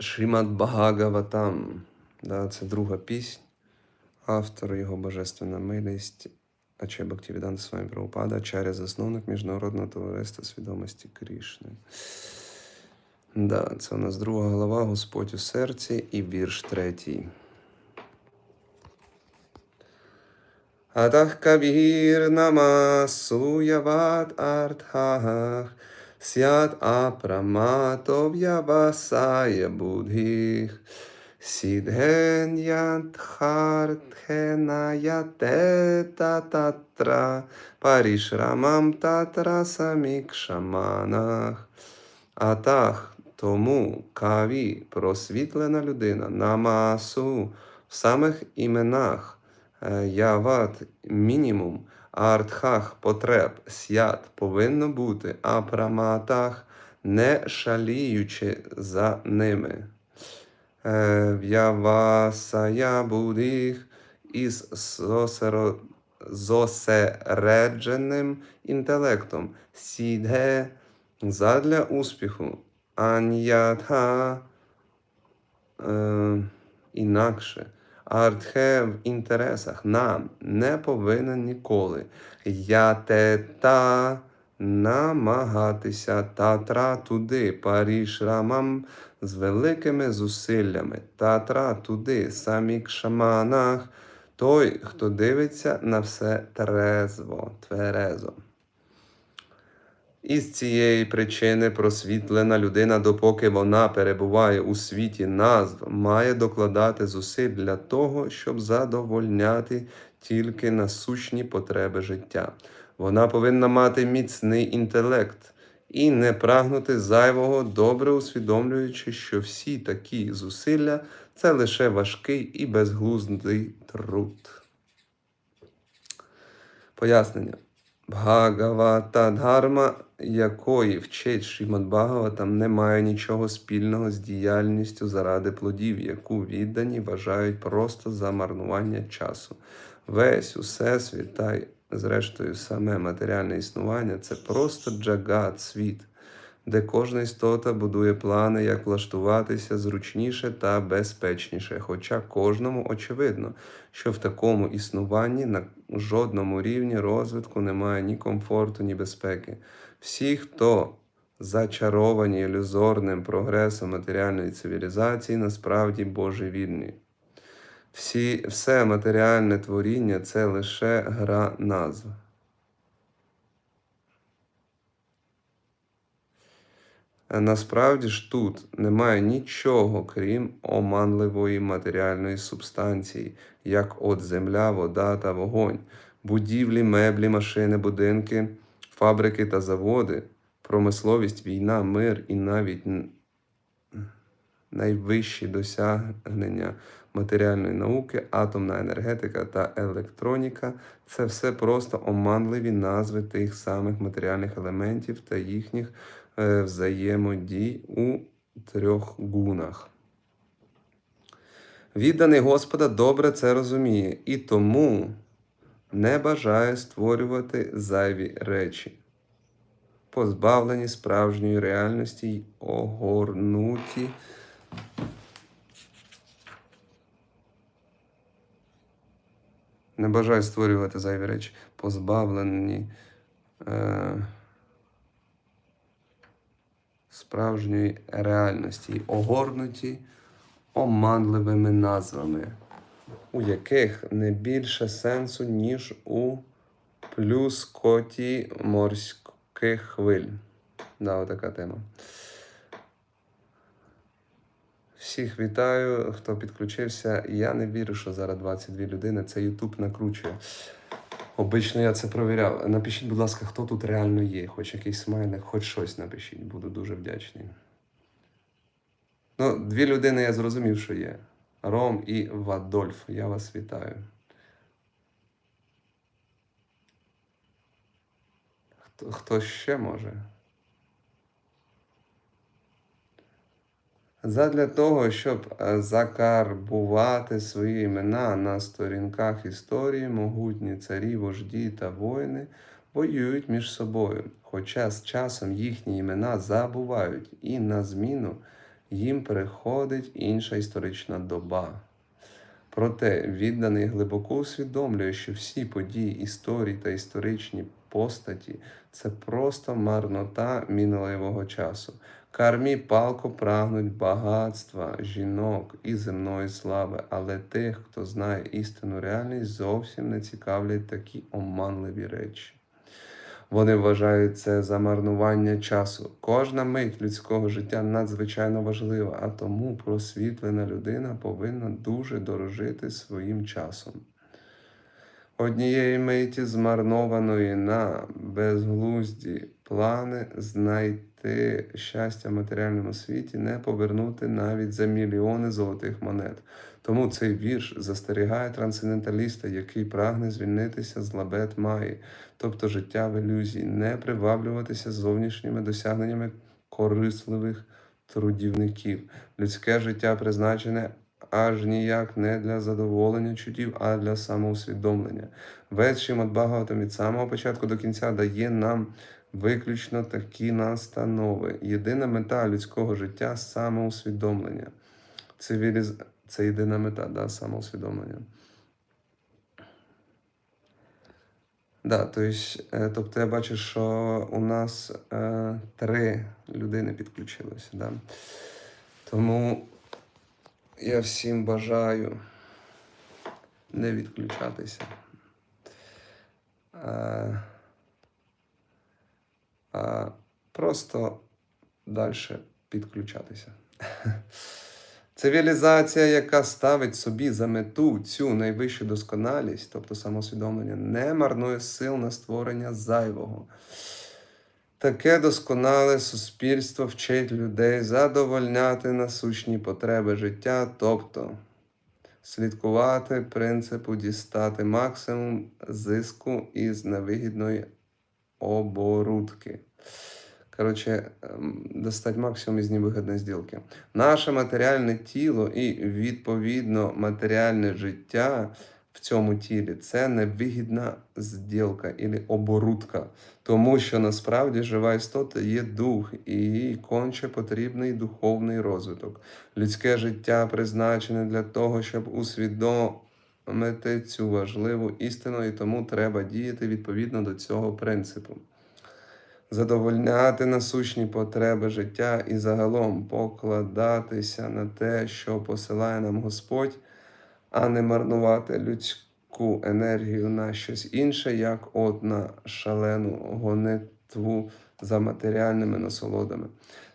Шрімад Бхагаватам. Да, це друга пісня. Автор його Божественна милість Аче Бхактивіданта з вами Прабхупада, Ачаря засновник Міжнародного товариства свідомості Крішни. Да, це у нас друга глава Господь у серці і вірш третій. Атах кабір намасуяват артхах сят апрамато в'явасая будхіх Сідген ядхартхеная татра парішрамам татра самікшаманах. Атах тому каві просвітлена людина намасу в самих іменах е, яват мінімум, артхах потреб свят повинно бути, а праматах не шаліючи за ними. Е, В'явасая будих із зосередженим інтелектом, сідге задля успіху, ан'ятха е, інакше. Артхе в інтересах нам не повинен ніколи. Ятета намагатися татра туди, парішрамам з великими зусиллями. Татра туди, самік шаманах, той, хто дивиться на все трезво, тверезо. Із цієї причини просвітлена людина, допоки вона перебуває у світі назв, має докладати зусиль для того, щоб задовольняти тільки насущні потреби життя. Вона повинна мати міцний інтелект і не прагнути зайвого, добре усвідомлюючи, що всі такі зусилля це лише важкий і безглуздий труд. Пояснення. Бхагавата Дharma, якої вчить Шрімад Бхагаватам, не має нічого спільного з діяльністю заради плодів, яку віддані вважають просто за марнування часу. Весь усесвіт та й, зрештою, саме матеріальне існування це просто джагат, світ, де кожна істота будує плани, як влаштуватися зручніше та безпечніше. Хоча кожному очевидно, що в такому існуванні на жодному рівні розвитку немає ні комфорту, ні безпеки. Всі, хто зачаровані ілюзорним прогресом матеріальної цивілізації, насправді божевільні. Всі, все матеріальне творіння це лише гра назв. Насправді ж тут немає нічого, крім оманливої матеріальної субстанції, як от земля, вода та вогонь, будівлі, меблі, машини, будинки, фабрики та заводи, промисловість, війна, мир і навіть найвищі досягнення матеріальної науки, атомна енергетика та електроніка це все просто оманливі назви тих самих матеріальних елементів та їхніх е, взаємодій у трьох гунах. Відданий Господа добре це розуміє і тому не бажає створювати зайві речі, позбавлені справжньої реальності й огорнуті. Не бажаю створювати зайві речі, позбавлені е, справжньої реальності, огорнуті оманливими назвами, у яких не більше сенсу, ніж у плюскоті морських хвиль. Да, отака тема. Всіх вітаю, хто підключився. Я не вірю, що зараз 22 людини. Це Ютуб накручує. Обично я це провіряв. Напишіть, будь ласка, хто тут реально є. Хоч якийсь смайлик, хоч щось напишіть. Буду дуже вдячний. Ну, дві людини я зрозумів, що є. Ром і Вадольф. Я вас вітаю. Хто, хто ще може? Задля того, щоб е, закарбувати свої імена на сторінках історії, могутні царі, вожді та воїни воюють між собою, хоча з часом їхні імена забувають, і на зміну їм переходить інша історична доба. Проте відданий глибоко усвідомлює, що всі події історії та історичні постаті це просто марнота мінливого часу. Кармі палко прагнуть багатства, жінок і земної слави, але тих, хто знає істинну реальність, зовсім не цікавлять такі оманливі речі. Вони вважають це за марнування часу. Кожна мить людського життя надзвичайно важлива, а тому просвітлена людина повинна дуже дорожити своїм часом. Однієї миті змарнованої на безглузді плани знайти щастя в матеріальному світі, не повернути навіть за мільйони золотих монет. Тому цей вірш застерігає трансценденталіста, який прагне звільнитися з лабет Маї, тобто життя в ілюзії, не приваблюватися зовнішніми досягненнями корисливих трудівників. Людське життя призначене аж ніяк не для задоволення чуттів, а для самоусвідомлення. Весь Шимат Бхагаватам від самого початку до кінця дає нам виключно такі настанови. Єдина мета людського життя самоусвідомлення. Цивіліз... Це єдина мета, да, самоусвідомлення. Да, то е, тобто я бачу, що у нас е, три людини підключилося. Да? Тому я всім бажаю не відключатися. А, а просто далі підключатися. Цивілізація, яка ставить собі за мету цю найвищу досконалість, тобто самосвідомлення, не марнує сил на створення зайвого. Таке досконале суспільство вчить людей задовольняти насущні потреби життя, тобто слідкувати принципу дістати максимум зиску із невигідної оборудки. Коротше, ем, достати максимум із невигідної зділки. Наше матеріальне тіло і, відповідно, матеріальне життя в цьому тілі це невигідна зділка або оборудка. Тому що насправді жива істота є дух, і їй конче потрібний духовний розвиток. Людське життя призначене для того, щоб усвідомити цю важливу істину, і тому треба діяти відповідно до цього принципу задовольняти насущні потреби життя і загалом покладатися на те, що посилає нам Господь, а не марнувати людську енергію на щось інше, як от на шалену гонитву за матеріальними насолодами.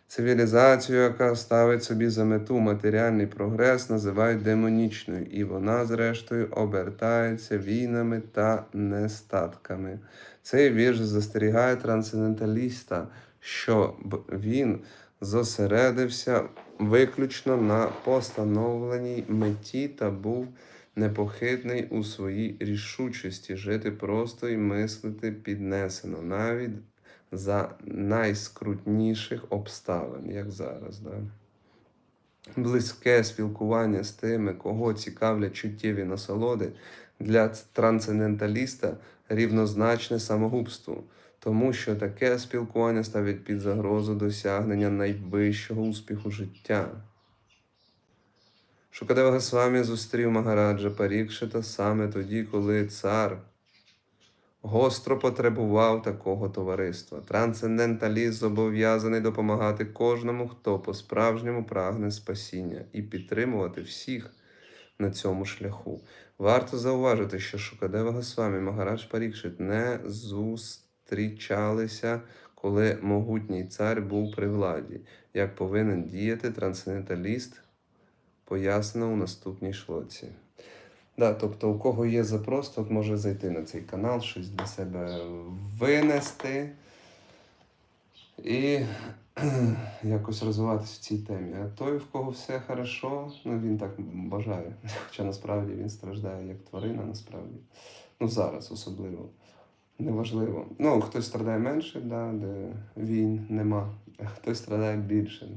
Цивілізацію, яка ставить собі за мету матеріальний прогрес, називають демонічною, і вона, зрештою, обертається війнами та нестатками. Цей вірш застерігає трансценденталіста, що він зосередився виключно на постановленій меті та був непохитний у своїй рішучості жити просто і мислити піднесено, навіть за найскрутніших обставин, як зараз. Да? Близьке спілкування з тими, кого цікавлять чуттєві насолоди, для трансценденталіста рівнозначне самогубству, тому що таке спілкування ставить під загрозу досягнення найвищого успіху життя. Шукадева Госвамі зустрів Магараджа Парікшита саме тоді, коли цар гостро потребував такого товариства. Трансценденталіст зобов'язаний допомагати кожному, хто по-справжньому прагне спасіння, і підтримувати всіх на цьому шляху. Варто зауважити, що Шукадева Госвамі Магарадж Парікшит не зустрічалися, коли могутній цар був при владі, як повинен діяти трансценденталіст, пояснено у наступній шлоці. Да, тобто, у кого є запрос, тот може зайти на цей канал, щось для себе винести і якось розвиватися в цій темі. А той, в кого все хорошо, ну він так бажає. Хоча насправді він страждає як тварина, насправді. Ну зараз особливо. Неважливо. Ну, хтось страдає менше, да, де війн нема, а хтось страдає більше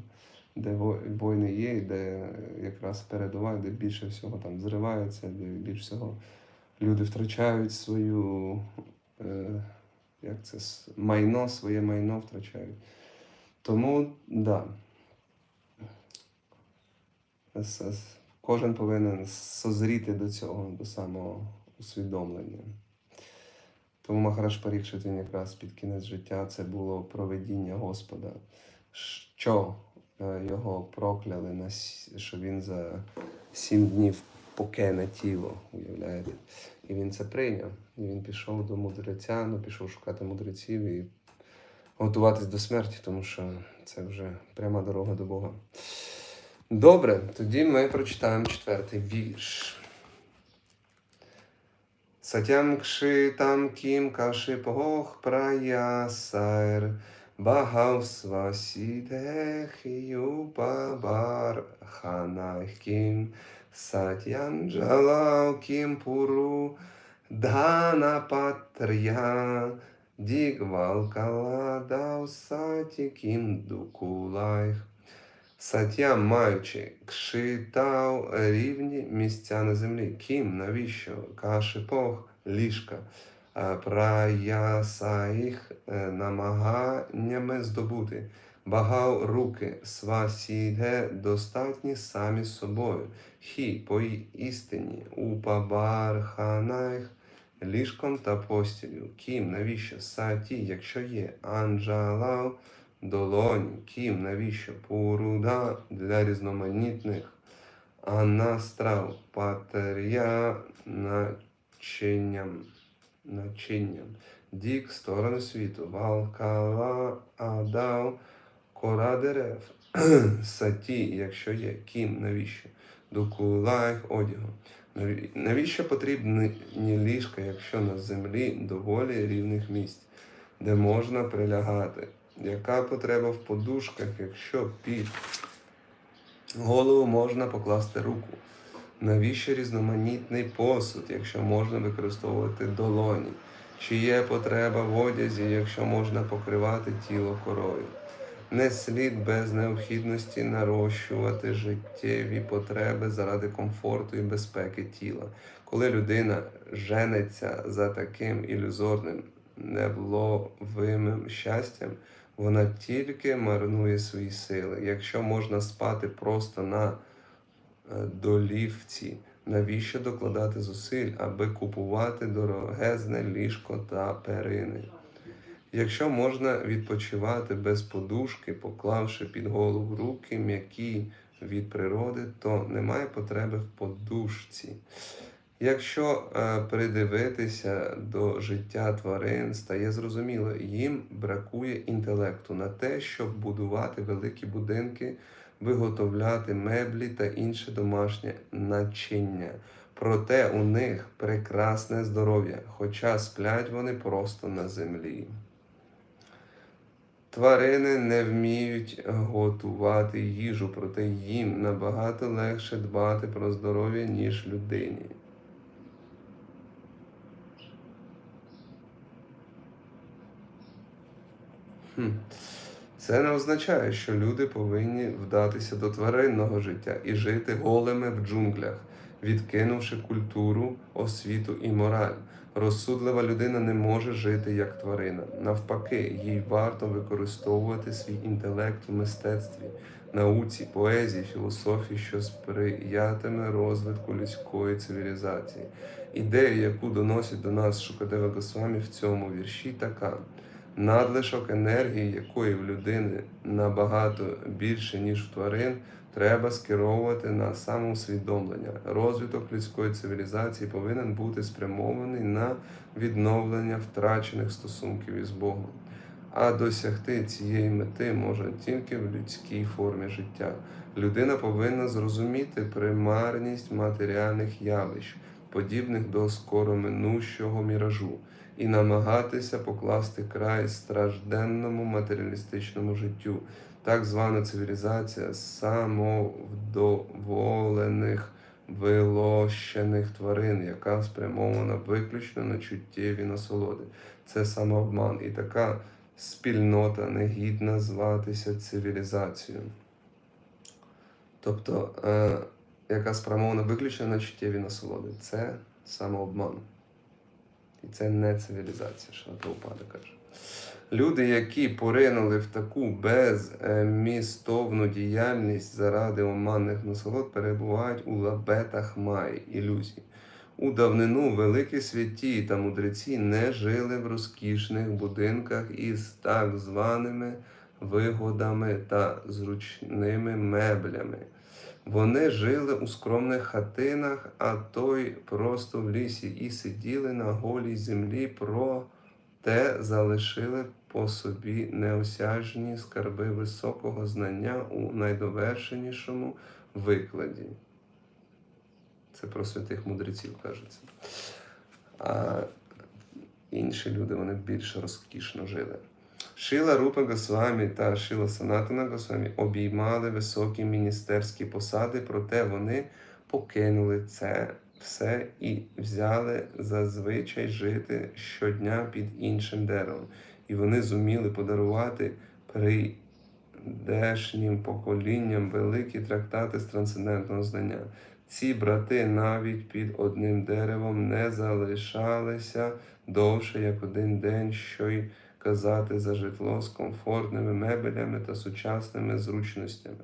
де війни є, де якраз передова, де більше всього там зривається, де більше всього люди втрачають свою е, як це, майно, своє майно втрачають. Тому, да. кожен повинен созріти до цього, до самого усвідомлення. Тому Махараш Парікшит, він якраз під кінець життя це було проведіння Господа, що е, його прокляли, на, що він за сім днів покине тіло, уявляєте? І він це прийняв. І він пішов до мудреця, ну, пішов шукати мудреців і готуватись до смерті, тому що це вже пряма дорога до Бога. Добре, тоді ми прочитаємо четвертий вірш. Сатям кшитам кім каши пох праясайр Багав свасідехію пабар ханах кім Сатям джалав кім пуру Дана патря Дігвал каладав саті кім дукулайх Сатям, маючи кшитав рівні місця на землі. Ким, навіщо? Кашипох, ліжка. Праяса їх е, намаганнями здобути. Багав руки, свасіде достатні самі собою. Хі по істині, упабарханайх, ліжком та постілю. Ким, навіщо? Саті, якщо є, анджалав, долонь, кім, навіщо? Пуруда для різноманітних, а настрав патерія начинням, начинням. Дік сторони світу, валкала адав, кора дерев, саті, якщо є, кім, навіщо? Докулайх одягу. Наві- Навіщо потрібні ліжка, якщо на землі доволі рівних місць, де можна прилягати? Яка потреба в подушках, якщо під голову можна покласти руку? Навіщо різноманітний посуд, якщо можна використовувати долоні? Чи є потреба в одязі, якщо можна покривати тіло корою? Не слід без необхідності нарощувати життєві потреби заради комфорту і безпеки тіла. Коли людина женеться за таким ілюзорним, невловимим щастям, вона тільки марнує свої сили. Якщо можна спати просто на е, долівці, навіщо докладати зусиль, аби купувати дорогезне ліжко та перини? Якщо можна відпочивати без подушки, поклавши під голову руки м'які від природи, то немає потреби в подушці. Якщо е, придивитися до життя тварин, стає зрозуміло, їм бракує інтелекту на те, щоб будувати великі будинки, виготовляти меблі та інше домашнє начиння. Проте у них прекрасне здоров'я, хоча сплять вони просто на землі. Тварини не вміють готувати їжу, проте їм набагато легше дбати про здоров'я, ніж людині. Хм. Це не означає, що люди повинні вдатися до тваринного життя і жити голими в джунглях, відкинувши культуру, освіту і мораль. Розсудлива людина не може жити як тварина. Навпаки, їй варто використовувати свій інтелект в мистецтві, науці, поезії, філософії, що сприятиме розвитку людської цивілізації. Ідея, яку доносить до нас Шукадева Госвамі в цьому вірші, така. Надлишок енергії, якої в людини набагато більше, ніж в тварин, треба скеровувати на самоусвідомлення. Розвиток людської цивілізації повинен бути спрямований на відновлення втрачених стосунків із Богом. А досягти цієї мети можна тільки в людській формі життя. Людина повинна зрозуміти примарність матеріальних явищ, подібних до скороминущого міражу і намагатися покласти край стражденному матеріалістичному життю. Так звана цивілізація самовдоволених вилощених тварин, яка спрямована виключно на чуттєві насолоди. Це самообман, і така спільнота не гідна зватися цивілізацією. Тобто, е, яка спрямована виключно на чуттєві насолоди. Це самообман. І це не цивілізація, що на Прабхупада каже. Люди, які поринули в таку безмістовну діяльність заради оманних насолод, перебувають у лабетах май, ілюзій. У давнину великі святі та мудреці не жили в розкішних будинках із так званими вигодами та зручними меблями. Вони жили у скромних хатинах, а то й просто в лісі, і сиділи на голій землі, проте залишили по собі неосяжні скарби високого знання у найдовершенішому викладі. Це про святих мудреців кажеться. А інші люди вони більш розкішно жили. Шила Рупа Госвамі та Шила Санатана Госвамі обіймали високі міністерські посади, проте вони покинули це все і взяли зазвичай жити щодня під іншим деревом. І вони зуміли подарувати прийдешнім поколінням великі трактати з трансцендентного знання. Ці брати навіть під одним деревом не залишалися довше як один день, що й казати за житло з комфортними мебелями та сучасними зручностями.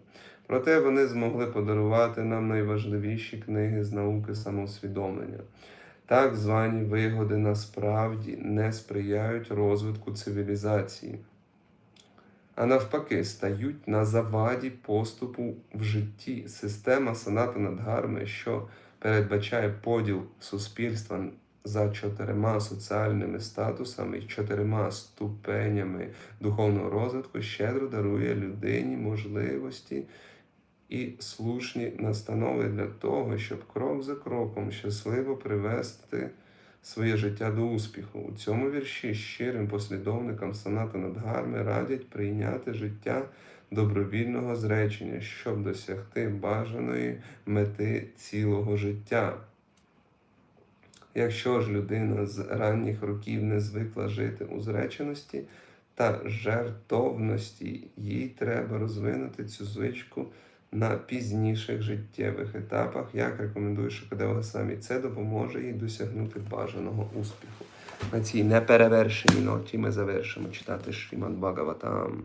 Проте вони змогли подарувати нам найважливіші книги з науки самоусвідомлення. Так звані вигоди насправді не сприяють розвитку цивілізації, а навпаки стають на заваді поступу в житті. Система Санатана Дгарми, що передбачає поділ суспільства за чотирма соціальними статусами і чотирма ступенями духовного розвитку, щедро дарує людині можливості і слушні настанови для того, щоб крок за кроком щасливо привести своє життя до успіху. У цьому вірші щирим послідовникам Саната Надгарми радять прийняти життя добровільного зречення, щоб досягти бажаної мети цілого життя. Якщо ж людина з ранніх років не звикла жити у зреченості та жертовності, їй треба розвинути цю звичку на пізніших життєвих етапах, як рекомендує Шукадева самі. Це допоможе їй досягнути бажаного успіху. На цій неперевершеній ноті ми завершимо читати Шріман Бхагаватам.